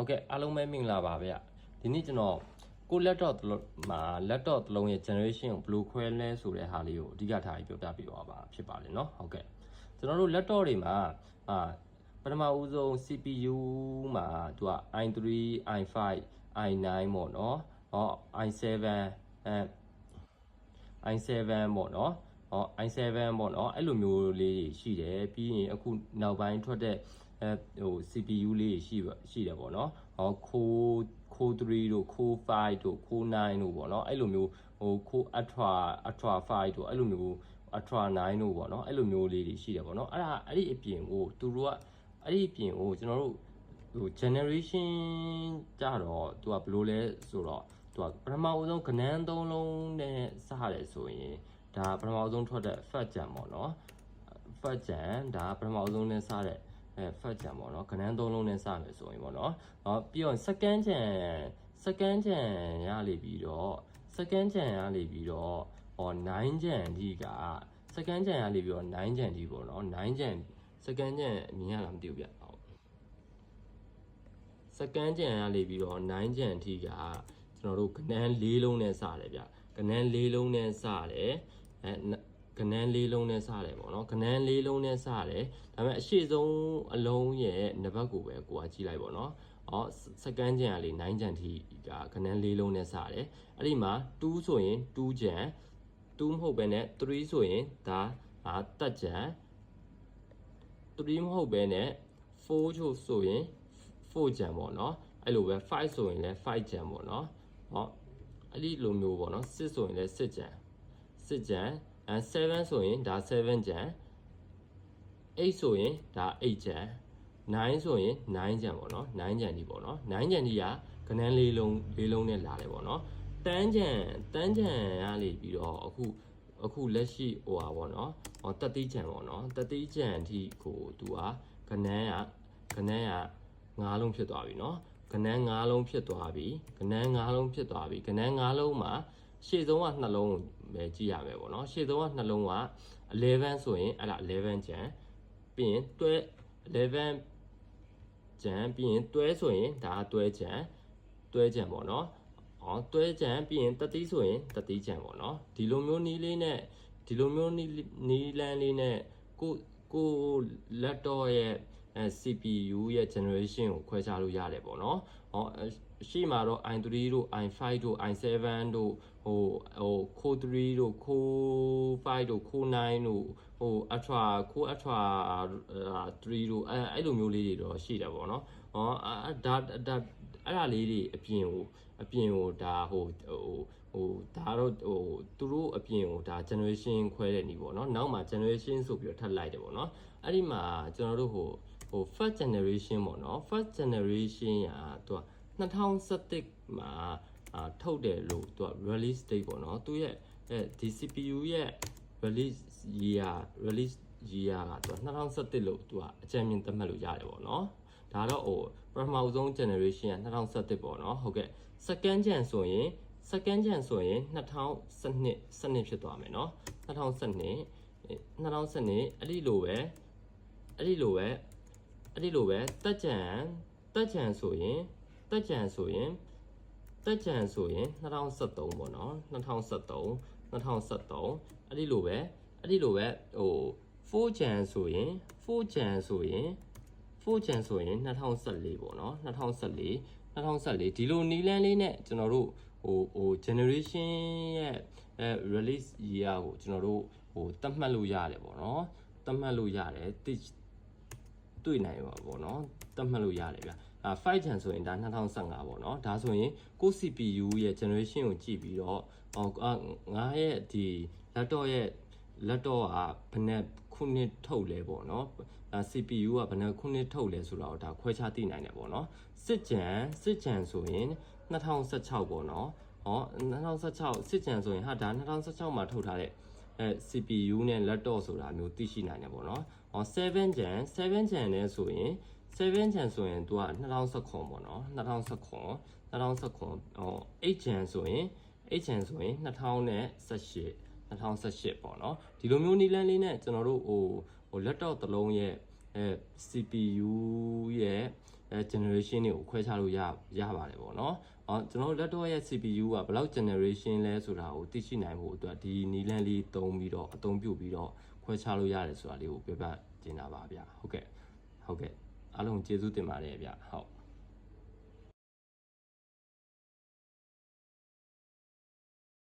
ဟုတ်ကဲ့အားလုံးပဲမင်္ဂလာပါဗျဒီနေ့ကျွန်တော်ကို laptop တစ်လုံးမှာ laptop တစ်လုံးရဲ့ generation ကိုဘယ်လိုခွဲလဲဆိုတဲ့ဟာလေးကိုအဓိကထားပြီးပြောပြပေးသွားပါဖြစ်ပါလေเนาะဟုတ်ကဲ့ကျွန်တော်တို့ laptop တွေမှာအာပထမဦးဆုံး CPU မှာသူက i3 i5 i9 ပေါ့เนาะဟော i7 အဲ i7 ပေါ့နော်ဟော i7 ပေါ့နော်အဲ့လိုမျိုးလေးတွေရှိတယ်ပြီးရင်အခုနောက်ပိုင်းထွက်တဲ့ အဲဟို CPU လေးတွေရှိပါရှိတယ်ပေါ့နော်ဟော Core Core 3တို့ Core 5တို့ Core 9တို့ပေါ့နော်အဲ့လိုမျိုးဟို Core Ultra Ultra 5တို့အဲ့လိုမျိုး Ultra 9တို့ပေါ့နော်အဲ့လိုမျိုးလေးတွေရှိတယ်ပေါ့နော်အဲ့ဒါအဲ့ဒီအပြင်ကိုသူတို့ကအဲ့ဒီအပြင်ကိုကျွန်တော်တို့ဟို generation ကြတော့သူကဘယ်လိုလဲဆိုတော့သူကပထမဦးဆုံးကနန်းသုံးလုံးနဲ့စရတယ်ဆိုရင်ဒါပထမဦးဆုံးထွက်တဲ့ fat jam ပေါ့နော် fat jam ဒါပထမဦးဆုံးနဲ့စတဲ့ အဲ fat jam ပေါ့နော်ကနန်းသုံးလုံးနဲ့စမယ်ဆိုရင်ပေါ့နော်ဟောပြီးတော့ second jam second jam ရလိပြီးတော့ second jam ရလိပြီးတော့ဟော9 jam ဒီက second jam ရလိပြီးတော့9 jam ဒီပေါ့နော်9 jam second jam မြင်ရလားမသိဘူးဗျဟုတ်စကန်ကြံရလေပြီးတော့9ကြံအထိကကျွန်တော်တို့ကနန်း၄လုံးနဲ့စတယ်ဗျကနန်း၄လုံးနဲ့စတယ်အဲ ကနန်း၄လုံးနဲ့စတယ်ပေါ့နော်ကနန်း၄လုံးနဲ့စတယ်ဒါပေမဲ့အရှိဆုံးအလုံးရဲ့နံပါတ်ကိုပဲကိုကကြည့်လိုက်ပေါ့နော်အော်စကန်ကြံရလေ9ကြံအထိကကနန်း၄လုံးနဲ့စတယ်အဲ့ဒီမှာ2ဆိုရင်2ကြံ2မဟုတ်ပဲနဲ့3ဆိုရင်ဒါအာတက်ကြံ3မဟုတ်ပဲနဲ့4ချို့ဆိုရင်4ကြံပေါ့နော်အဲ့လိုပဲ5ဆိုရင်လည်း5ကြံပေါ့နော်ဟောအဲ့ဒီလိုမျိုးပေါ့နော်6ဆိုရင်လည်း6ကြံ6ကြံအဲ 7ဆိုရင်ဒါ7ကြံ8ဆိုရင်ဒါ8ကြံ9ဆိုရင်9ကြံပေါ့နော်9ကြံဒီပေါ့နော်9ကြံဒီကကနန်းလေးလုံးလေးလုံးနဲ့လာတယ်ပေါ့နော်တန်းကြံတန်းကြံရလေပြီးတော့အခုအခုလက်ရှိဟိုဟာပေါ့နော်ဟောတက်သေးကြံပေါ့နော်တက်သေးကြံအထိကိုသူကကနန်းကကနန်းက9လုံးဖြစ်သွားပြီနော်ကနန်း9လုံးဖြစ်သွားပြီကနန်း9လုံးဖြစ်သွားပြီကနန်း9လုံးမှာ ရှေ့ဆုံးကနှလုံးကိုပဲကြည့်ရမယ်ပေါ့နော်ရှေ့ဆုံးကနှလုံးက11ဆိုရင်အဲ့ဒါ11ကျန်ပြီးရင်တွဲ11ကျန်ပြီးရင်တွဲဆိုရင်ဒါတွဲကျန်တွဲကျန်ပေါ့နော်အော်တွဲကျန်ပြီးရင်တတိဆိုရင်တတိကျန်ပေါ့နော်ဒီလိုမျိုးနီးလေးနဲ့ဒီလိုမျိုးနီးနီးလန်းလေးနဲ့ကိုကို laptop ရဲ့ CPU ရဲ့ generation ကိုခွဲခြားလို့ရတယ်ပေါ့နော်။ဟောရှိမှာတော့ i3 တို့ i5 တို့ i7 တို့ ဟိုဟို Core 3တို့ Core 5တို့ Core 9တို့ဟို Ultra Core Ultra 3တို့အဲအဲ့လိုမျိုးလေးတွေတော့ရှိတယ်ပေါ့နော်။ဟောအဲဒါဒါအဲ့ဒါလေးတွေအပြင်ကိုအပြင်ကိုဒါဟိုဟိုဟိုဒါတော့ဟိုသူတို့အပြင်ကိုဒါ generation ခွဲတဲ့နေပေါ့နော်။နောက်မှာ generation ဆိုပြီးတော့ထပ်လိုက်တယ်ပေါ့နော်။အဲ့ဒီမှာကျွန်တော်တို့ဟိုဟို first generation ပေါ့နော် first generation อ่ะသူက2017မှာ အာထုတ်တယ်လို့သူက release date ပေါ့နော်သူရဲ့အဲဒီ CPU ရဲ့ release year release year ကသူက2017လို့သူကအကြံဉာဏ်သတ်မှတ်လို့ရတယ်ပေါ့နော်ဒါတော့ဟိုပထမဦးဆုံး generation က2017ပေါ့နော်ဟုတ်ကဲ့ second gen ဆိုရင် second gen ဆိုရင်2012 12ဖြစ်သွားမယ်เนาะ2012 2012အဲ့ဒီလိုပဲအဲ့ဒီလိုပဲအဲ့ဒီလိုပဲတက်ကြံတက်ကြံဆိုရင်တက်ကြံဆိုရင် တက်ကြံဆိုရင်2013ပေါ့နော်2013 2013အဲ့ဒီလိုပဲအဲ့ဒီလိုပဲဟို4ကြံဆိုရင်4ကြံဆိုရင်4ကြံဆိုရင်2014ပေါ့နော်2014 2014ဒီလိုနီလန်းလေးနဲ့ကျွန်တော်တို့ဟိုဟို generation ရဲ့အဲ release year ကိုကျွန်တော်တို့ဟိုတတ်မှတ်လို့ရတယ်ပေါ့နော်တတ်မှတ်လို့ရတယ်တိတွေ့နိုင်ပါပေါ့နော်တတ်မှတ်လို့ရတယ်ဗျအာ 5 gen ဆိုရင်ဒါ2015ပေါ့နော်ဒါဆိုရင်ကို CPU ရဲ့ generation ကိုကြည့်ပြီးတော့ဟောငါရဲ့ဒီ laptop ရဲ့ laptop ကဘယ်နဲ့ခုနှစ်ထုတ်လဲပေါ့နော်အဲ CPU ကဘယ်နဲ့ခုနှစ်ထုတ်လဲဆိုတော့ဒါခွဲခြားသိနိုင်တယ်ပေါ့နော်စစ်ကြံစစ်ကြံဆိုရင်2016ပေါ့နော်ဟော2016စစ်ကြံဆိုရင်ဟာဒါ2016မှာထုတ်ထားတဲ့အဲ CPU နဲ့ laptop ဆိုတာမျိုးသိရှိနိုင်တယ်ပေါ့နော်ဟော7 gen 7 gen နဲ့ဆိုရင် 7 Gen ဆိုရင် तू က2019ပေါ့နော်2019 2019ဟို8 Gen ဆိုရင်8 Gen ဆိုရင်2018 2018ပေါ့နော်ဒီလိုမျိုးနီလန်းလေးနဲ့ကျွန်တော်တို့ဟိုဟို laptop တစ်လုံးရဲ့အဲ CPU ရဲ့အဲ generation တွေကိုခွဲခြားလို့ရရပါတယ်ပေါ့နော်။အော်ကျွန်တော်တို့ laptop ရဲ့ CPU ကဘယ်လောက် generation လဲဆိုတာကိုသိရှိနိုင်ဖို့အတွက်ဒီနီလန်းလေးသုံးပြီးတော့အသုံးပြုပြီးတော့ခွဲခြားလို့ရတယ်ဆိုတာလေးကိုပြပြတင်တာပါဗျာ။ဟုတ်ကဲ့။ဟုတ်ကဲ့။ 阿龙လုံးကျေး